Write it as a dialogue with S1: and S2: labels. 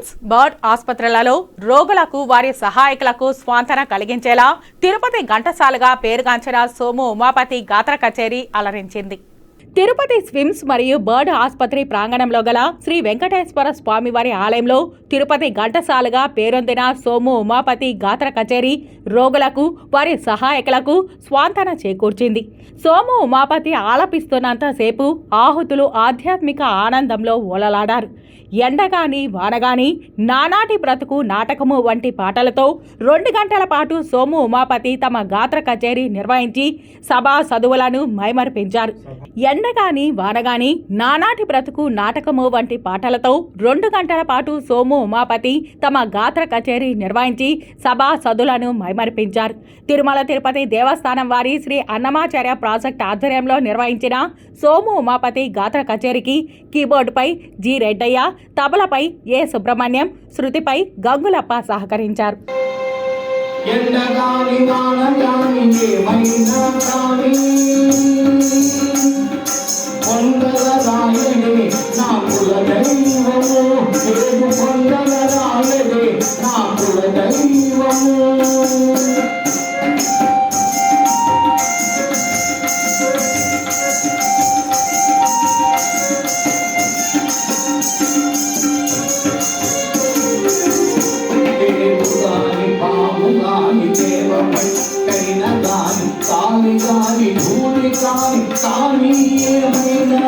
S1: AIIMS bird ఆసుపత్రులలో రోగులకు వారి సహాయకులకు స్వాంతన కలిగించేలా తిరుపతి ఘంటసాలుగా పేరుగాంచిన సోము ఉమాపతి గాత్ర కచేరీ అలరించింది. తిరుపతి స్విమ్స్ మరియు బర్డ్ ఆసుపత్రి ప్రాంగణంలో గల శ్రీ వెంకటేశ్వర స్వామివారి ఆలయంలో తిరుపతి ఘంటసాలుగా పేరొందిన సోము ఉమాపతి గాత్ర కచేరీ రోగులకు వారి సహాయకులకు స్వాంతన చేకూర్చింది. సోము ఉమాపతి ఆలపిస్తున్నంతసేపు ఆహుతులు ఆధ్యాత్మిక ఆనందంలో ఓలలాడారు ఎండగాని వానగాని నానాటి బ్రతుకు నాటకము వంటి పాటలతో రెండు గంటల పాటు సోము ఉమాపతి తమ గాత్ర కచేరీ నిర్వహించి సభా సదువులను మైమరిపించారు. ఎండగాని వానగాని నానాటి బ్రతుకు నాటకము వంటి పాటలతో రెండు గంటల పాటు సోము ఉమాపతి తమ గాత్ర కచేరీ నిర్వహించి సభా సదులను మైమరిపించారు. తిరుమల తిరుపతి దేవస్థానం వారి శ్రీ అన్నమాచార్య ప్రాజెక్ట్ ఆధ్వర్యంలో నిర్వహించిన సోము ఉమాపతి గాత్ర కచేరీకి కీబోర్డుపై జి రెడ్డయ్య తబలపై ఏ సుబ్రహ్మణ్యం శృతిపై గంగులప్ప సహకరించారు.
S2: ఎండగాని వానగాని ఏమైనా కాని దైవము ఏడు కొండల రాయడే నా కుల దైవము గాని పాము గాని దేవపై కైన గాని కాలి గాని ధూళి కాని కాని ఏమైనా